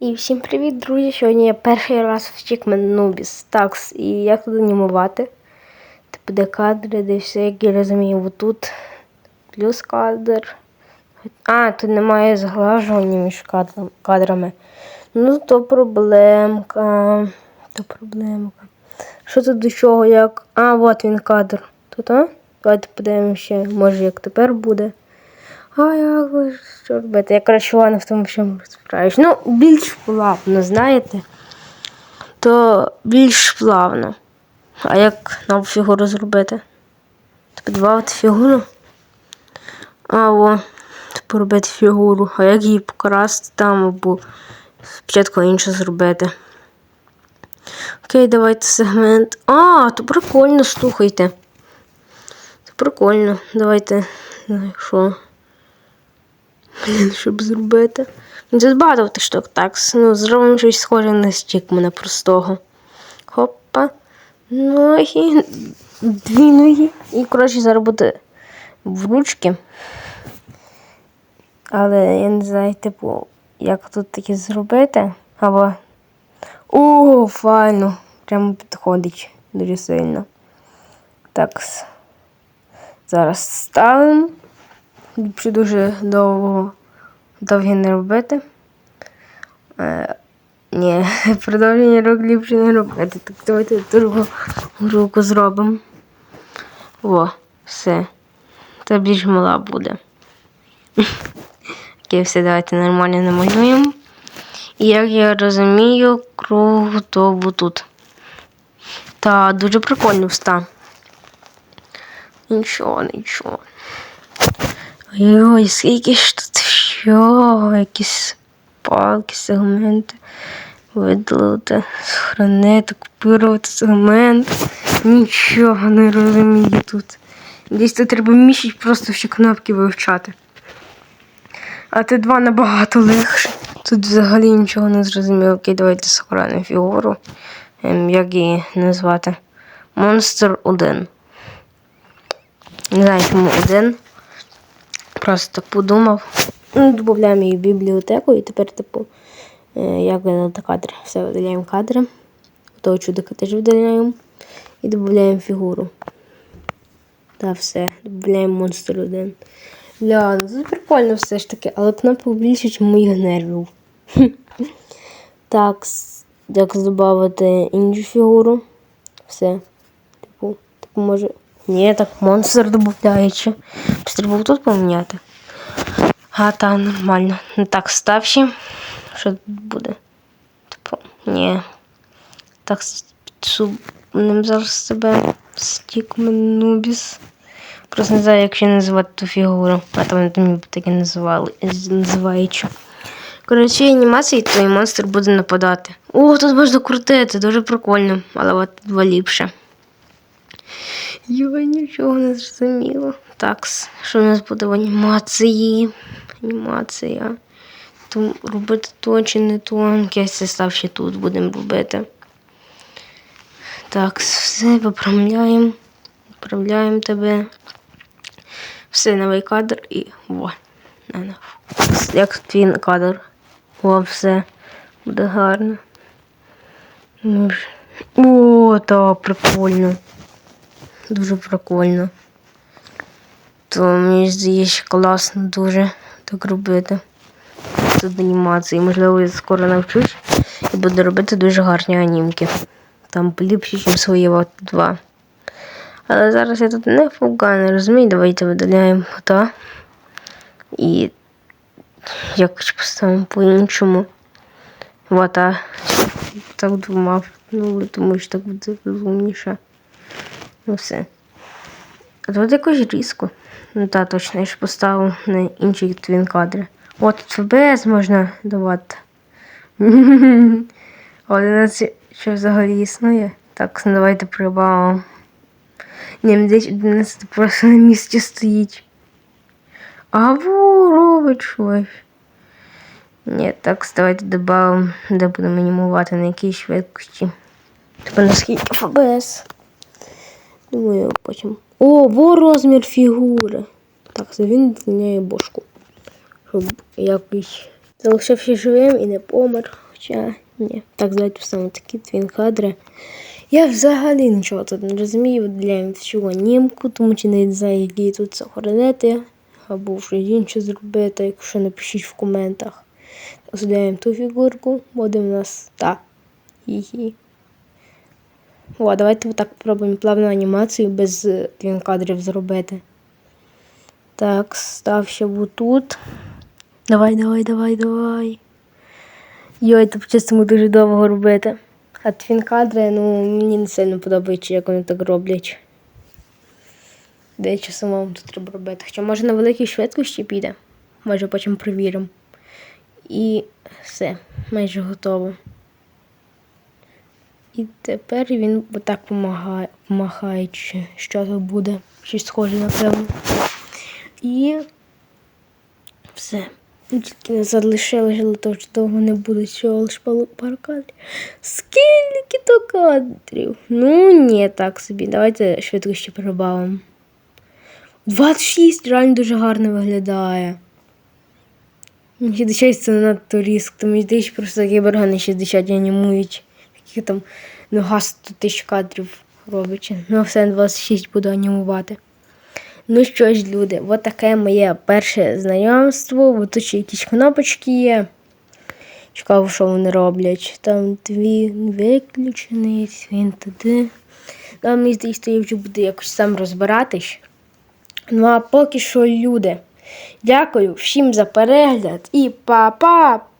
І всім привіт, друзі! Сьогодні я перший раз в Chickman Nubis Tax. І як тут анімувати? Типу, де кадри, де все, як я розумію, отут плюс кадр. А, тут немає зглажування між кадрами. Ну, то проблемка. То проблемка. Що тут до чого, як. А, от він кадр. Тут, а? Давайте подивимося може як тепер буде. А як що робити? Я краще ладно в тому, що розбираюсь. Ну, більш плавно, знаєте? То більш плавно. А як нову фігуру зробити? Додати фігуру? А, о, типу робити фігуру. А як її покрасти там або спочатку інше зробити? Окей, давайте сегмент. А, то прикольно, слухайте. Це прикольно. Давайте. ну, Що? Щоб зробити. Ну, Це багато штук, так. Ну, зробимо щось схоже на стік мене простого. Хопа. Ноги. Дві ноги. І, коротше, зараз буде в ручки. Але я не знаю, типу, як тут таке зробити. Або. О, файно. Прямо підходить дуже сильно. Так. Зараз ставимо. Ліпше дуже довго довгі не робити. Е, ні, продовження рук ліпше не робити. Так давайте другу руку зробимо. О, все. Це більш мала буде. Окей, все, давайте нормально намалюємо. І як я розумію, круг то тут. Та дуже прикольно вста. Нічого, нічого. Ой, скільки ж тут що, якісь палки, сегменти. Видалити, сохранити, купувати сегмент. Нічого не розумію тут. Десь тут треба місяць просто всі кнопки вивчати. А ти два набагато легше. Тут взагалі нічого не зрозуміло. Окей, давайте сохранимо фігуру. Ем, як її назвати? Монстр 1. Не знаю, чому один. Просто подумав. Ну, Додаємо її в бібліотеку і тепер, типу, е, як видалити кадр. Все, видаляємо кадри. Того чудика теж видаляємо. І додаємо фігуру. Та все, додаємо монстр один. Ля, ну це прикольно все ж таки, але кнопок більше, ніж моїх нервів. Так, як додати іншу фігуру. Все. Типу, типу може. Ні, так монстр додаючи. Треба тут поміняти. А, та, нормально. Ну так, ставші. Що тут буде? Типу, ні. Так, підсубнем зараз себе. Стікмен Нубіс. Просто не знаю, як ще називати ту фігуру. А там там так і називали, називаючи. Коротше, анімації, то і монстр буде нападати. О, тут можна крутити, дуже прикольно, але от два ліпше. Я нічого не зрозуміло. Так, що у нас буде в анімації? Анімація. То робити то чи не то. Якесь став ще тут будемо робити. Так, все виправляємо. Виправляємо тебе. Все, новий кадр і во. Як твій кадр. О, все. Буде гарно. Ну. О, так, прикольно. Дуже прикольно. То мені здається класно дуже так робити. Тут анімації. Можливо, я скоро навчусь і буду робити дуже гарні анімки. Там поліпші, ніж свої от два. Але зараз я тут не фуганий, розумію, давайте видаляємо та. І якось поставимо по-іншому. Вот, а так думав. Ну, тому що так буде розумніше. Ну все. А тут якось різко. Ну так, точно, я ж поставив на інші твін кадри. От ФБС можна давати. 11 що взагалі існує. Так, ну давайте прибавимо. Ні, мені десь 11 просто на місці стоїть. А во, робить щось. Ні, так, давайте додамо, де будемо анімувати на якій швидкості. Типа наскільки ФБС. Думаю, потім. О, во розмір фігури. Так, це він звільняє бошку. Щоб якийсь залишився живим і не помер. Хоча ні. Так, давайте саме такі твін кадри. Я взагалі нічого тут не розумію для всього німку, тому що не знаю, які тут сохранити, або щось інше зробити, якщо напишіть в коментах. Розглядаємо ту фігурку, буде в нас та. Її. О, давайте отак попробуємо плавну анімацію без е, твін кадрів зробити. Так, став ще тут. Давай, давай, давай, давай. Йой, то чесно дуже довго робити. А твін кадри, ну, мені не сильно подобається, як вони так роблять. Дещо самому тут треба робити. Хоча може на великій швидкості піде. Може потім провіримо. І все, майже готово. І тепер він отак помагає, помахає, чи що то буде. Щось схоже, напевно. І все. Ну, Тільки не залишилося, але то що довго не буде цього лише пару кадрів. Скільки то кадрів? Ну, ні, так собі. Давайте швидко ще прибавимо. 26 реально дуже гарно виглядає. Ну, 60 це надто різко, то мені здається, просто кіберга на 60 анімують. Які там нога 100 тисяч кадрів робить. Ну, все 26 буду анімувати. Ну що ж, люди, от таке моє перше знайомство. От тут ще якісь кнопочки є. Цікаво, що вони роблять. Там дві виключений, він туди. Ну, мені здається, я вже буду якось сам розбиратись. Ну а поки що, люди. Дякую всім за перегляд і па-па-па-па!